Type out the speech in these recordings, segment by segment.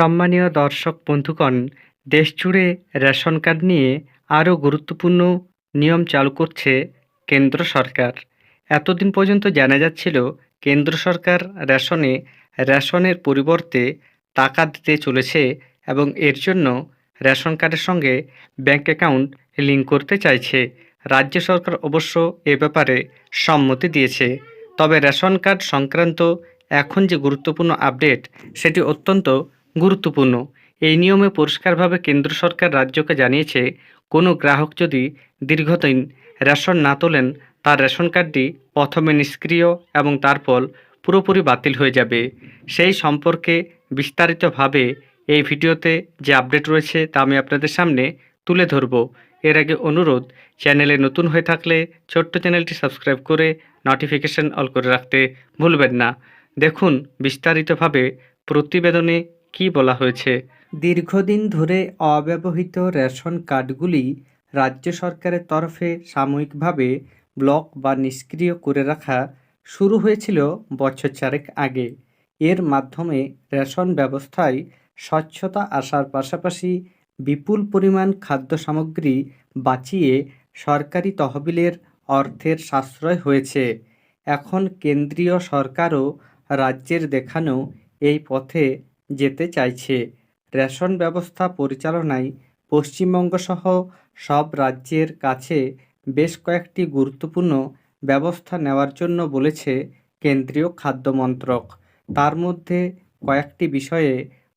সম্মানীয় দর্শক বন্ধুগণ, দেশজুড়ে রেশন কার্ড নিয়ে আরও গুরুত্বপূর্ণ নিয়ম চালু করছে কেন্দ্র সরকার। এতদিন পর্যন্ত জানা যাচ্ছিল, কেন্দ্র সরকার রেশনে রেশনের পরিবর্তে টাকা দিতে চলেছে এবং এর জন্য রেশন কার্ডের সঙ্গে ব্যাংক অ্যাকাউন্ট লিঙ্ক করতে চাইছে। রাজ্য সরকার অবশ্য এ ব্যাপারে সম্মতি দিয়েছে। তবে রেশন কার্ড সংক্রান্ত এখন যে গুরুত্বপূর্ণ আপডেট, সেটি অত্যন্ত গুরুত্বপূর্ণ। এই নিয়মে পরিষ্কারভাবে কেন্দ্র সরকার রাজ্যকে জানিয়েছে, কোনো গ্রাহক যদি দীর্ঘদিন রেশন না তোলেন, তার রেশন কার্ডটি প্রথমে নিষ্ক্রিয় এবং তারপর পুরোপুরি বাতিল হয়ে যাবে। সেই সম্পর্কে বিস্তারিতভাবে এই ভিডিওতে যে আপডেট রয়েছে তা আমি আপনাদের সামনে তুলে ধরব। এর আগে অনুরোধ, চ্যানেলে নতুন হয়ে থাকলে ছোট্ট চ্যানেলটি সাবস্ক্রাইব করে নোটিফিকেশন অল করে রাখতে ভুলবেন না। দেখুন, বিস্তারিতভাবে প্রতিবেদনে কি বলা হয়েছে? দীর্ঘদিন ধরে অব্যবহৃত রেশন কার্ডগুলি রাজ্য সরকারের তরফে সাময়িকভাবে ব্লক বা নিষ্ক্রিয় করে রাখা শুরু হয়েছিল বছর চারেক আগে। এর মাধ্যমে রেশন ব্যবস্থায় স্বচ্ছতা আসার পাশাপাশি বিপুল পরিমাণ খাদ্য সামগ্রী বাঁচিয়ে সরকারি তহবিলের অর্থের সাশ্রয় হয়েছে। এখন কেন্দ্রীয় সরকারও রাজ্যের দেখানো এই পথে যেতে চাইছে। রেশন ব্যবস্থা পরিচালনায় পশ্চিমবঙ্গ সহ সব রাজ্যের কাছে বেশ কয়েকটি গুরুত্বপূর্ণ ব্যবস্থা নেওয়ার জন্য বলেছে কেন্দ্রীয় খাদ্য মন্ত্রক। তার মধ্যে কয়েকটি বিষয়ে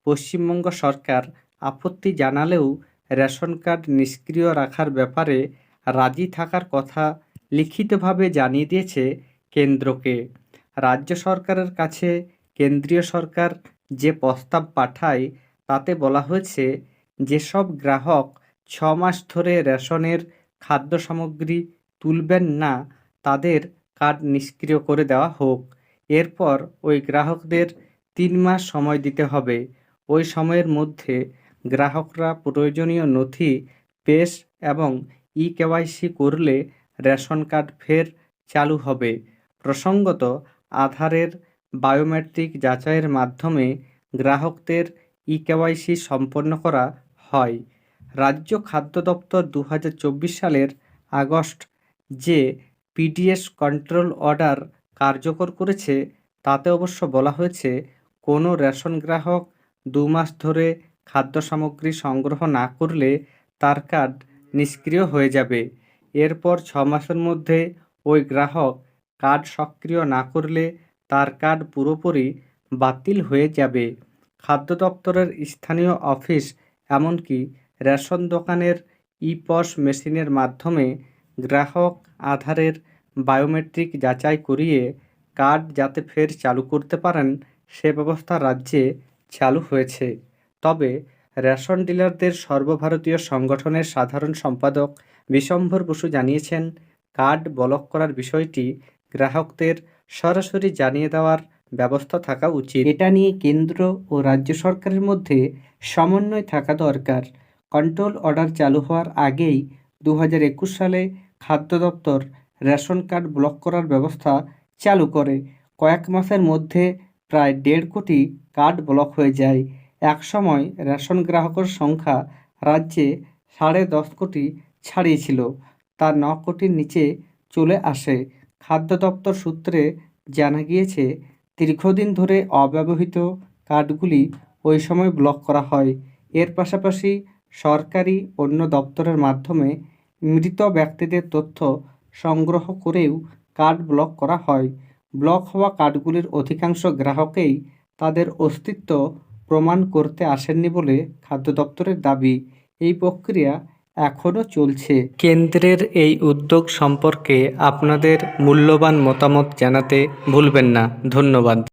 পশ্চিমবঙ্গ সরকার আপত্তি জানালেও রেশন কার্ড নিষ্ক্রিয় রাখার ব্যাপারে রাজি থাকার কথা লিখিতভাবে জানিয়ে দিয়েছে কেন্দ্রকে। রাজ্য সরকারের কাছে কেন্দ্রীয় সরকার যে প্রস্তাব পাঠায় তাতে বলা হয়েছে যেসব গ্রাহক ছ মাস ধরে রেশনের খাদ্য সামগ্রী তুলবেন না, তাদের কার্ড নিষ্ক্রিয় করে দেওয়া হোক। এরপর ওই গ্রাহকদের তিন মাস সময় দিতে হবে। ওই সময়ের মধ্যে গ্রাহকরা প্রয়োজনীয় নথি, পেশ এবং ই কেওয়াইসি করলে রেশন কার্ড ফের চালু হবে। প্রসঙ্গত, আধারের বায়োমেট্রিক যাচাইয়ের মাধ্যমে গ্রাহকদের ই কেওয়াইসি সম্পন্ন করা হয়। রাজ্য খাদ্য দপ্তর দু হাজার চব্বিশ সালের আগস্ট যে পিডিএস কন্ট্রোল অর্ডার কার্যকর করেছে, তাতে অবশ্য বলা হয়েছে, কোনো রেশন গ্রাহক দু মাস ধরে খাদ্য সামগ্রী সংগ্রহ না করলে তার কার্ড নিষ্ক্রিয় হয়ে যাবে। এরপর ছ মাসের মধ্যে ওই গ্রাহক কার্ড সক্রিয় না করলে তার কার্ড পুরোপুরি বাতিল হয়ে যাবে। খাদ্য দপ্তরের স্থানীয় অফিস, এমনকি রেশন দোকানের ইপস মেশিনের মাধ্যমে গ্রাহক আধারের বায়োমেট্রিক যাচাই করিয়ে কার্ড যাতে ফের চালু করতে পারেন, সে ব্যবস্থা রাজ্যে চালু হয়েছে। তবে রেশন ডিলারদের সর্বভারতীয় সংগঠনের সাধারণ সম্পাদক বিশম্ভর বসু জানিয়েছেন, কার্ড ব্লক করার বিষয়টি গ্রাহকদের সরাসরি জানিয়ে দেওয়ার ব্যবস্থা থাকা উচিত। এটা নিয়ে কেন্দ্র ও রাজ্য সরকারের মধ্যে সমন্বয় থাকা দরকার। কন্ট্রোল অর্ডার চালু হওয়ার আগেই দু হাজার একুশ সালে খাদ্য দপ্তর রেশন কার্ড ব্লক করার ব্যবস্থা চালু করে। কয়েক মাসের মধ্যে প্রায় দেড় কোটি কার্ড ব্লক হয়ে যায়। এক সময় রেশন গ্রাহকের সংখ্যা রাজ্যে সাড়ে দশ কোটি ছাড়িয়েছিল। তা ন কোটির নিচে চলে আসে। খাদ্য দপ্তর সূত্রে জানা গিয়েছে, দীর্ঘদিন ধরে অব্যবহৃত কার্ডগুলি ওই সময় ব্লক করা হয়। এর পাশাপাশি সরকারি অন্য দপ্তরের মাধ্যমে মৃত ব্যক্তিদের তথ্য সংগ্রহ করেও কার্ড ব্লক করা হয়। ব্লক হওয়া কার্ডগুলির অধিকাংশ গ্রাহকেই তাদের অস্তিত্ব প্রমাণ করতে আসেননি বলে খাদ্য দপ্তরের দাবি। এই প্রক্রিয়া এখনও চলছে। কেন্দ্রের এই উদ্যোগ সম্পর্কে আপনাদের মূল্যবান মতামত জানাতে ভুলবেন না। ধন্যবাদ।